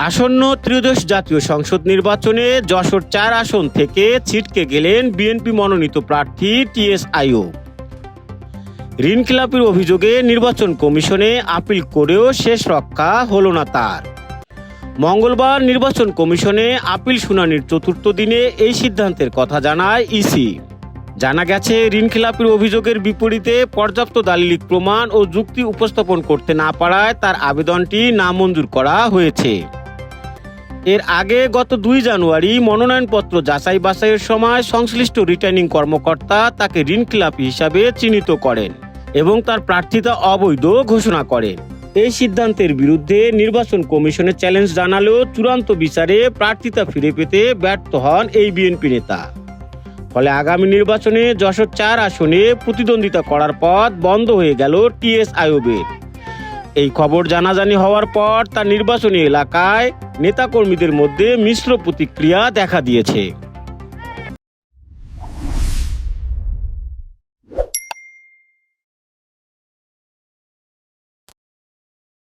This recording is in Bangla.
আসন্ন ত্রয়োদশ জাতীয় সংসদ নির্বাচনে যশোর চার আসন থেকে ছিটকে গেলেন বিএনপি মনোনীত প্রার্থী টিএস আইও ঋণ অভিযোগে নির্বাচন কমিশনে আপিল করেও শেষ রক্ষা হলো না তার। মঙ্গলবার নির্বাচন কমিশনে আপিল শুনানির চতুর্থ দিনে এই সিদ্ধান্তের কথা জানায় ইসি। জানা গেছে ঋণ খেলাপির অভিযোগের বিপরীতে পর্যাপ্ত দালিলিক প্রমাণ ও যুক্তি উপস্থাপন করতে না পারায় তার আবেদনটি নামঞ্জুর করা হয়েছে। এর আগে গত দুই জানুয়ারি মনোনয়নপত্র যাচাই বাছাইয়ের সময় সংশ্লিষ্ট রিটার্নিং কর্মকর্তা তাকে ঋণ খেলাপি হিসাবে চিহ্নিত করেন এবং তার প্রার্থিতা অবৈধ ঘোষণা করেন। এই সিদ্ধান্তের বিরুদ্ধে নির্বাচন কমিশনে চ্যালেঞ্জ জানালেও চূড়ান্ত বিচারে প্রার্থিতা ফিরে পেতে ব্যর্থ হন এই বিএনপি নেতা। ফলে আগামী নির্বাচনে যশোর চার আসনে প্রতিদ্বন্দ্বিতা করার পথ বন্ধ হয়ে গেল টিএস আয়োবের এই খবর জানাজানি হওয়ার পর তার নির্বাচনী এলাকায় নেতাকর্মীদের মধ্যে মিশ্র প্রতিক্রিয়া দেখা দিয়েছে।